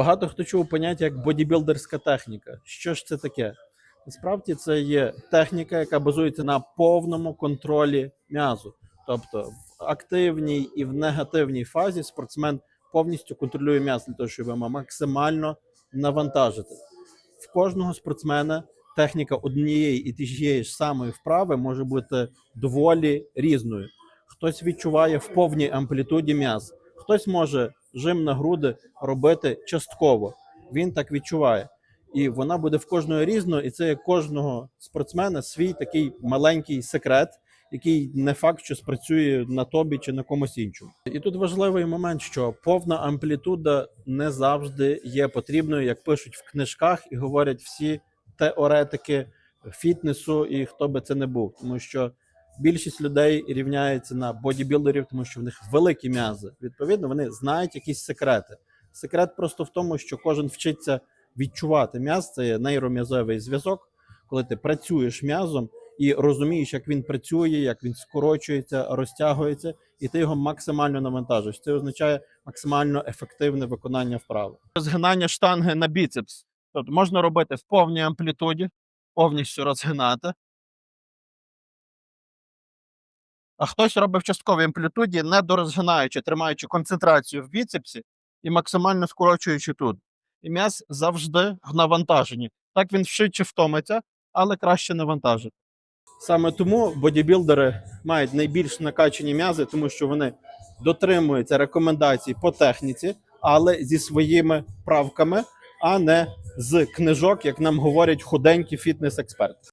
Багато хто чув поняття як бодібілдерська техніка. Що ж це таке? Насправді це є техніка, яка базується на повному контролі м'язу. Тобто в активній і в негативній фазі спортсмен повністю контролює м'яз для того, щоб його максимально навантажити. В кожного спортсмена техніка однієї і тієї ж самої вправи може бути доволі різною. Хтось відчуває в повній амплітуді м'яз, хтось може жим на груди робити частково. Він так відчуває. І вона буде в кожного різно, і це є кожного спортсмена свій такий маленький секрет, який не факт, що спрацює на тобі чи на комусь іншому. І тут важливий момент, що повна амплітуда не завжди є потрібною, як пишуть в книжках і говорять всі теоретики фітнесу, і хто би це не був, тому що більшість людей рівняється на бодібілдерів, тому що в них великі м'язи. Відповідно, вони знають якісь секрети. Секрет просто в тому, що кожен вчиться відчувати м'яз. Це є нейром'язовий зв'язок, коли ти працюєш м'язом і розумієш, як він працює, як він скорочується, розтягується, і ти його максимально навантажуєш. Це означає максимально ефективне виконання вправи. Згинання штанги на біцепс. Тобто можна робити в повній амплітуді, повністю розгинати. А хтось робить в частковій амплітуді, не дорозгинаючи, тримаючи концентрацію в біцепсі і максимально скорочуючи тут. І м'яз завжди в навантаженні. Так він швидше втомиться, але краще навантажити. Саме тому бодібілдери мають найбільш накачані м'язи, тому що вони дотримуються рекомендацій по техніці, але зі своїми правками, а не з книжок, як нам говорять худенькі фітнес-експерти.